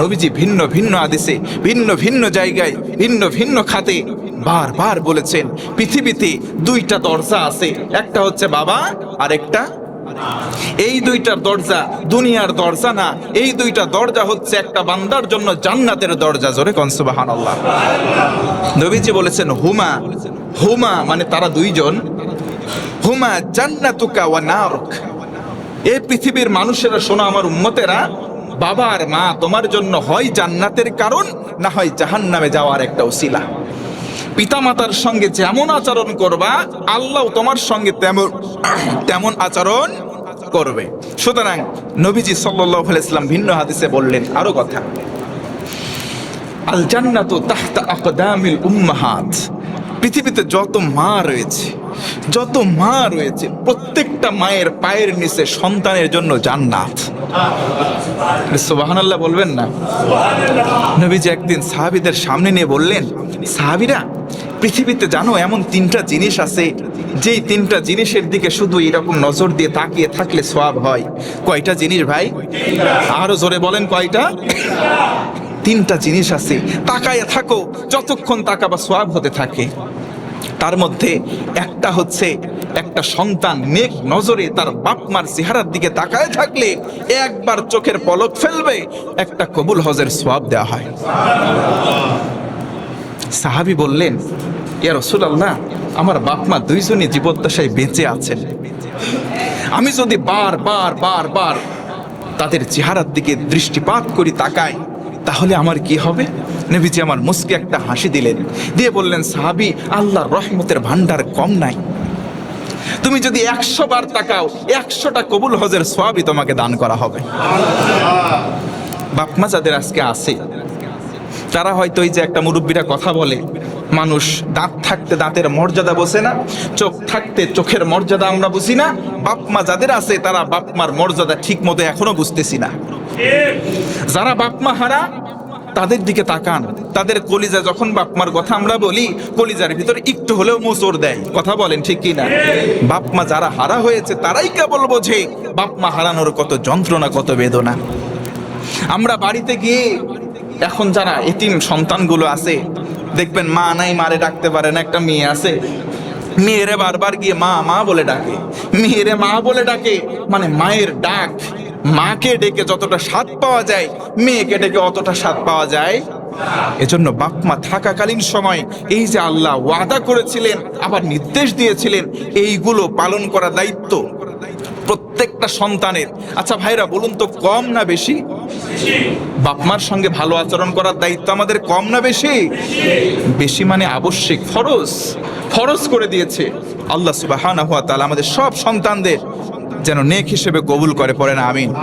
নবীজি ভিন্ন ভিন্ন আদেশে, ভিন্ন ভিন্ন জায়গায়, ভিন্ন ভিন্ন খাতে বারবার বলেছেন, পৃথিবীতে দুইটা দরজা আছে, একটা হচ্ছে বাবা আর একটা এই দুইটার দরজা দুনিয়ার দরজা না, এই দুইটা দরজা হচ্ছে একটা বান্দার জন্য জান্নাতের দরজা, জোরে কনসুবাহান আল্লাহ নবীজি বলেছেন, হুমা হুমা মানে তারা দুইজন, হুমা জান্নাতুকা ওয়া নারুক। এই পৃথিবীর মানুষেরা, শোনা আমার উম্মতেরা বাবা আর মা তোমার জন্য হয় জান্নাতের কারণ, না হয় জাহান্নামে যাওয়ার একটা উসিলা পিতামাতার সঙ্গে যেমন আচরণ করবা, আল্লাহ তোমার সঙ্গে তেমন তেমন আচরণ করবে। সুতরাং নবীজি আলাইহি ইসলাম ভিন্ন হাদিসে বললেন আরও কথা। আল জান্নাতু তাহতা আকদামিল উম্মাহাত। পৃথিবীতে যত মা রয়েছে যত মা রয়েছে, প্রত্যেকটা মায়ের পায়ের নিচে সন্তানের জন্য জান্নাত। সুবহানাল্লাহ বলবেন না? নবীজি একদিন সাহাবীদের সামনে নিয়ে বললেন, সাহাবীরা, পৃথিবীতে জানো এমন তিনটা জিনিস আছে, যেই তিনটা জিনিসের দিকে শুধু এরকম নজর দিয়ে তাকিয়ে থাকলে সোয়াব হয়। কয়টা জিনিস ভাই? আরও জোরে বলেন কয়টা? তিনটা জিনিস আছে, তাকায় থাকো, যতক্ষণ তাকাবা সোয়াব হতে থাকে। তার মধ্যে একটা হচ্ছে একটা সন্তান নেক নজরে তার বাপ মার চেহারার দিকে তাকায় থাকলে একবার চোখের পলক ফেলবে, একটা কবুল হজের সোয়াব দেওয়া হয়। সাহাবি বললেন, ইয়া রসুলাল্লাহ, আমার বাপ মা দুইজনই জীবদ্দশায় বেঁচে আছেন। আমি যদি বার বার বার বার তাদের চেহারার দিকে দৃষ্টিপাত করি তাকাই, তাহলে আমার কি হবে? নবীজি আমার মুসকে একটা হাসি দিলেন। দিয়ে বললেন, সাহাবি, আল্লাহর রহমতের ভান্ডার কম নাই। তুমি যদি একশো বার তাকাও, একশোটা কবুল হজের সোয়াবই তোমাকে দান করা হবে। বাপমা যাদের আজকে আছে, তারা হয়তো এই যে একটা মুরব্বীরা কথা বলে, মানুষ দাঁত থাকতে দাঁতের মর্যাদা বসে না, চোখ থাকতে চোখের মর্যাদা আমরা বুঝি না। বাপমা যাদের আছে, তারা বাপমার মর্যাদা ঠিক মতো এখনও বুঝতেছি না। যারা বাপমা হারা তাদের দিকে তাকান। তাদের কলিজা, যখন বাপমার কথা আমরা বলি, কলিজার ভিতরে একটু হলেও মুচড় দেয়। কথা বলেন ঠিক কি না? বাপমা যারা হারা হয়েছে, তারাই কেবল বোঝে, বাপমা হারানোর কত যন্ত্রণা, কত বেদনা। আমরা বাড়িতে গিয়ে, এখন যারা এতিম সন্তানগুলো আছে, দেখবেন মা নাই, মারে ডাকতে পারে না, একটা মেয়ে আছে। মেয়েরে বারবার গিয়ে মা মা বলে ডাকে। মেয়েরে মা বলে ডাকে মানে মায়ের ডাক। মাকে ডেকে যতটা স্বাদ পাওয়া যায়, মেয়েকে ডেকে অতটা স্বাদ পাওয়া যায়। এজন্য বাপ মা থাকাকালীন সময় এই যে আল্লাহ ওয়াদা করেছিলেন, আবার নির্দেশ দিয়েছিলেন, এইগুলো পালন করা দায়িত্ব প্রত্যেকটা সন্তানের। আচ্ছা ভাইরা, বলুন তো, কম না বেশি? বাপমার সঙ্গে ভালো আচরণ করার দায়িত্ব আমাদের কম না বেশি? বেশি মানে আবশ্যিক, ফরজ। ফরজ করে দিয়েছে। আল্লাহ সুবাহ আমাদের সব সন্তানদের যেন নেক হিসেবে কবুল করে পড়েন আমিন।